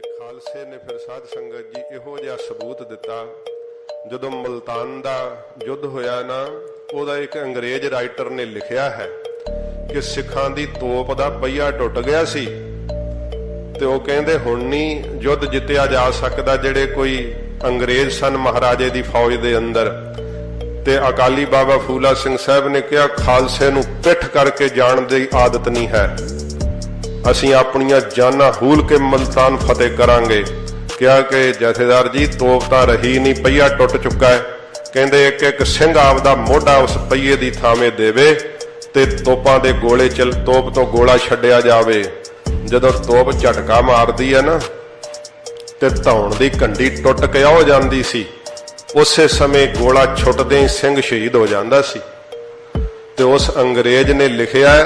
ਖਾਲਸੇ ਨੇ ਫਿਰ ਸਾਧ ਸੰਗਤ ਜੀ ਇਹੋ ਜਿਹਾ ਸਬੂਤ ਦਿੱਤਾ, ਜਦੋਂ ਮਲਤਾਨ ਦਾ ਯੁੱਧ ਹੋਇਆ ਨਾ, ਉਹਦਾ ਇੱਕ ਅੰਗਰੇਜ਼ ਰਾਈਟਰ ਨੇ ਲਿਖਿਆ ਹੈ ਕਿ ਸਿੱਖਾਂ ਦੀ ਤੋਪ ਦਾ ਪਹੀਆ ਟੁੱਟ ਗਿਆ ਸੀ ਤੇ ਉਹ ਕਹਿੰਦੇ ਹੁਣ ਨਹੀਂ ਯੁੱਧ ਜਿੱਤਿਆ ਜਾ ਸਕਦਾ ਜਿਹੜੇ ਕੋਈ ਅੰਗਰੇਜ਼ ਸਨ ਮਹਾਰਾਜੇ ਦੀ ਫੌਜ ਦੇ ਅੰਦਰ। ਤੇ ਅਕਾਲੀ ਬਾਬਾ ਫੂਲਾ ਸਿੰਘ ਸਾਹਿਬ ਨੇ ਕਿਹਾ, ਖਾਲਸੇ ਨੂੰ ਪਿੱਠ ਕਰਕੇ ਜਾਣ ਦੀ ਆਦਤ ਨਹੀਂ ਹੈ। ਅਸੀਂ ਆਪਣੀਆਂ ਜਾਨਾਂ ਹੂਲ ਕੇ ਮਲਤਾਨ ਫਤਿਹ ਕਰਾਂਗੇ। ਕਿਹਾ ਕਿ ਜਥੇਦਾਰ ਜੀ, ਤੋਪ ਤਾਂ ਰਹੀ ਨਹੀਂ, ਪਹੀਆ ਟੁੱਟ ਚੁੱਕਾ ਹੈ। ਕਹਿੰਦੇ ਇੱਕ ਇੱਕ ਸਿੰਘ ਆਪਦਾ ਮੋਢਾ ਉਸ ਪਹੀਏ ਦੀ ਥਾਵੇਂ ਦੇਵੇ ਤੇ ਤੋਪਾਂ ਦੇ ਗੋਲੇ ਚਲ, ਤੋਪ ਤੋਂ ਗੋਲਾ ਛੱਡਿਆ ਜਾਵੇ। ਜਦੋਂ ਤੋਪ ਝਟਕਾ ਮਾਰਦੀ ਹੈ ਨਾ, ਤੇ ਧੌਣ ਦੀ ਕੰਡੀ ਟੁੱਟ ਕੇ ਹੋ ਜਾਂਦੀ ਸੀ। ਉਸੇ ਸਮੇਂ ਗੋਲਾ ਛੁੱਟਦੇ ਹੀ ਸਿੰਘ ਸ਼ਹੀਦ ਹੋ ਜਾਂਦਾ ਸੀ। ਤੇ ਉਸ ਅੰਗਰੇਜ਼ ਨੇ ਲਿਖਿਆ